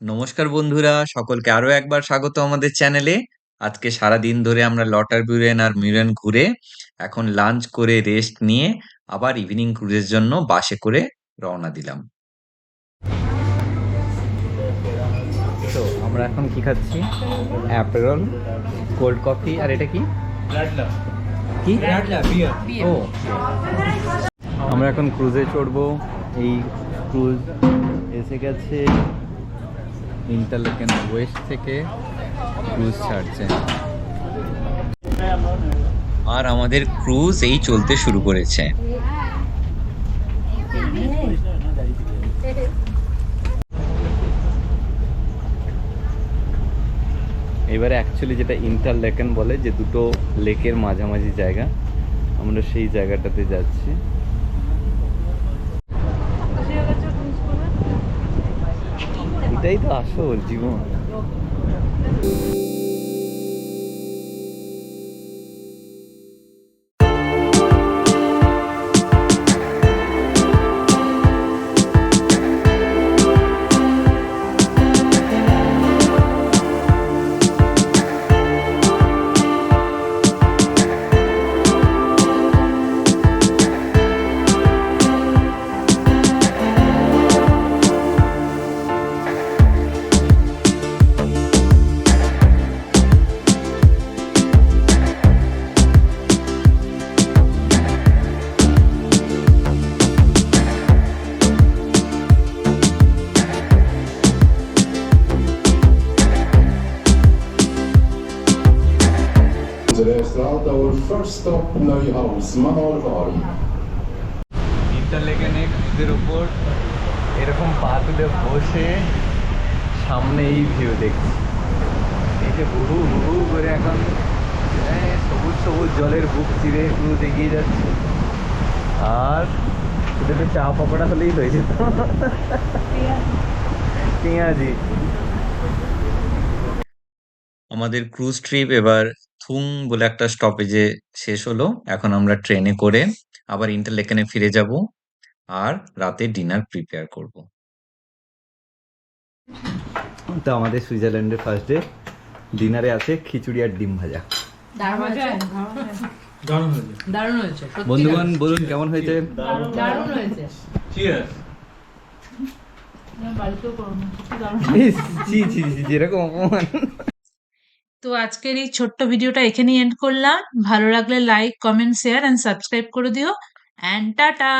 নমস্কার বন্ধুরা সকলকে আরও একবার স্বাগত আমাদের চ্যানেলে। আজকে সারা দিন ধরে আমরা লটার বিউরেন আর মিউরেন ঘুরে এখন লাঞ্চ করে রেস্ট নিয়ে আবার ইভিনিং ক্রুজের জন্য বাসে করে রওনা দিলাম। তো আমরা এখন কি খাচ্ছি? অ্যাপেরল কোল্ড কফি আর এটা কি? কি? ও। আমরা এখন ক্রুজে চড়বো। এই ক্রুজ এসে গেছে ইন্টারলেকেন ওয়েস্ট থেকে ক্রুজ ছাড়ছে আর আমাদের ক্রুজ এই চলতে শুরু করেছে। এবারে অ্যাকচুয়ালি যেটা ইন্টারলেকেন বলে, যে দুটো লেকের মাঝামাঝি জায়গা, আমরা সেই জায়গাটাতে যাচ্ছি। এটাই তো আসল জীবন। Our first stop Neuhaus. ইন্টারলেকেনে উপর এরকম পা তুলে বসে সামনে এই ভিউ দেখছি। এই যে বহু বহু করে এখন সবুজ সবুজ জলের বুক চিরে ক্রুজ এগিয়ে যাচ্ছে। আর শুধু একটু চা পকোড়া হলেই হয়ে যেত। পেঁয়াজি। আমাদের ক্রুজ ট্রিপ এবার থুং বলে একটা স্টপেজে শেষ হলো। এখন আমরা ট্রেনে করে আবার ইন্টারলেকেনে ফিরে যাব আর রাতে ডিনার প্রিপেয়ার করব। তো আমাদের সুইজারল্যান্ডের ফার্স্ট ডে ডিনারে আছে খিচুড়ি আর ডিম ভাজা। দারুণ হয়েছে। বন্ধুগণ বলুন কেমন হয়েছে? দারুণ হয়েছে। যেরকম অপমান। তো আজকের এই ছোট্ট ভিডিওটা এখানেই এন্ড করলাম। ভালো লাগলে like comment share and subscribe করে দিও। And tata